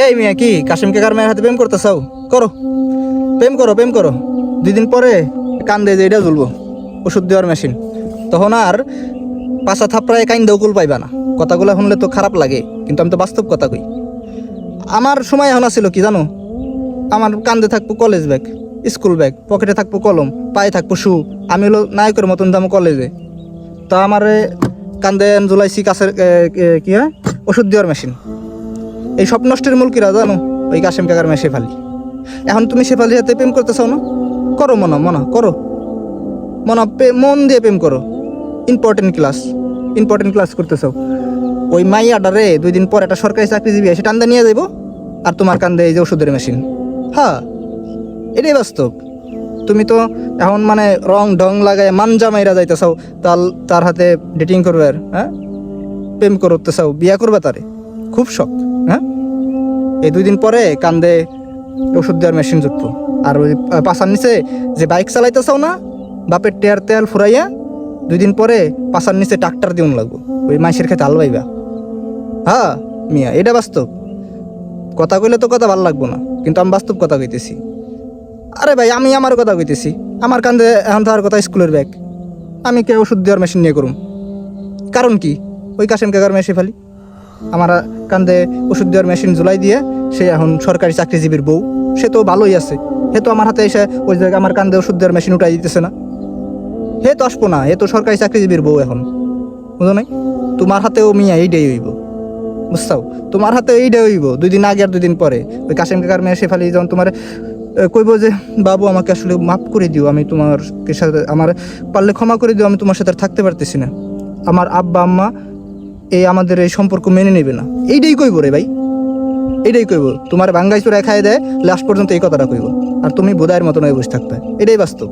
এই মিয়া, কি? কাশিম কাকার মেয়ের হাতে প্রেম করতে চাও করো। প্রেম করো প্রেম করো। দুই দিন পরে কান্দে যে এটা জ্বলবো। ওষুধ দেওয়ার মেশিন। তখন আর পাশা থাপড়ায় কাইন দেউকুল পাইবা না। কথাগুলো শুনলে তো খারাপ লাগে, কিন্তু আমি তো বাস্তব কথা কই। আমার সময় এখন ছিল কি জানো? আমার কান্দে থাকব কলেজ ব্যাগ স্কুল ব্যাগ পকেটে থাকব কলম, পায়ে থাকব শু আমি হলো নায়কের মতন যাব কলেজে তা আমার কান্দে, জুলাইছি কাছের কি, হয়? ওষুধ দেওয়ার মেশিন। এই সব নষ্টের মূল কিরা জানো? ওই কাশেম কাকার মেয়ে শেফালি। এখন তুমি শেফালির হাতে প্রেম করতে চাও না? করো মনা মনা, করো। মনা মন দিয়ে প্রেম করো। ইম্পর্টেন্ট ক্লাস ইম্পর্টেন্ট ক্লাস করতে চাও ওই মাইয়াডারে দুই দিন পর একটা সরকারি চাকরিজীবী এসে টান্দা নিয়ে যাইবো, আর তোমার কান্দে এই যে ওষুধের মেশিন হ্যাঁ এটাই বাস্তব। তুমি তো এখন মানে রং ঢং লাগায় মানজা মাইরা যাইতে চাও তার তার হাতে ডেটিং করবে আর হ্যাঁ? প্রেম করতে চাও বিয়া করবে তারে। খুব শখ হ্যাঁ? এই দুই দিন পরে কান্দে ওষুধ দেওয়ার মেশিন জুটবো আর ওই পাশার নিচে যে বাইক চালাইতে চাও না, বাপের টেয়ার তেল ফুরাইয়া দুই দিন পরে পাশার নিচে ট্রাক্টর দিউন লাগবো। ওই মাইসের খেতে হাল বাইবা হ্যাঁ মিয়া, এটা বাস্তব। কথা কইলে তো কথা ভালো লাগবো না, কিন্তু আমি বাস্তব কথা কইতেছি। আরে ভাই, আমি আমার কথা কইতেছি। আমার কান্দে এখন তার কথা স্কুলের ব্যাগ আমি কে ওষুধ দেওয়ার মেশিন নিয়ে করুম? কারণ কি? ওই কাশেম কাকার মেশি ফেলি। আমার কান্দে, ওষুধ দেওয়ার মেশিন জুলাই দিয়ে, সে এখন সরকারি চাকরিজীবীর বউ। সে তো ভালোই আছে। হে তো আমার হাতে এসে ওই জায়গায় আমার কান্দে ওষুধ দেওয়ার মেশিন উঠাই দিতেছে না। হে তো আসব না হে তো সরকারি চাকরিজীবীর বউ এখন। বুঝো নাই? তোমার হাতেও মিয়া এই এইটাই হইব। বুঝছাও? তোমার হাতে এইটাই হইব, দুই দিন আগে আর দুই দিন পরে। ওই কাশেম কাকার মেয়ে সে ফেলি যখন তোমার কইব যে, বাবু, আমাকে আসলে মাফ করে দিও, আমি তোমার সাথে, আমার পারলে ক্ষমা করে দিও, আমি তোমার সাথে থাকতে পারতেছি না। আমার আব্বা, আম্মা এই আমাদের এই সম্পর্ক মেনে নেবে না। এইটাই কইব রে ভাই। এটাই কইব। তোমার বাঙ্গাই চোরা খাই দেয়, লাস্ট পর্যন্ত এই কথাটা কইব। আর তুমি বোধায়ের মতন হয়ে বসে থাকতে এটাই বাস্তব।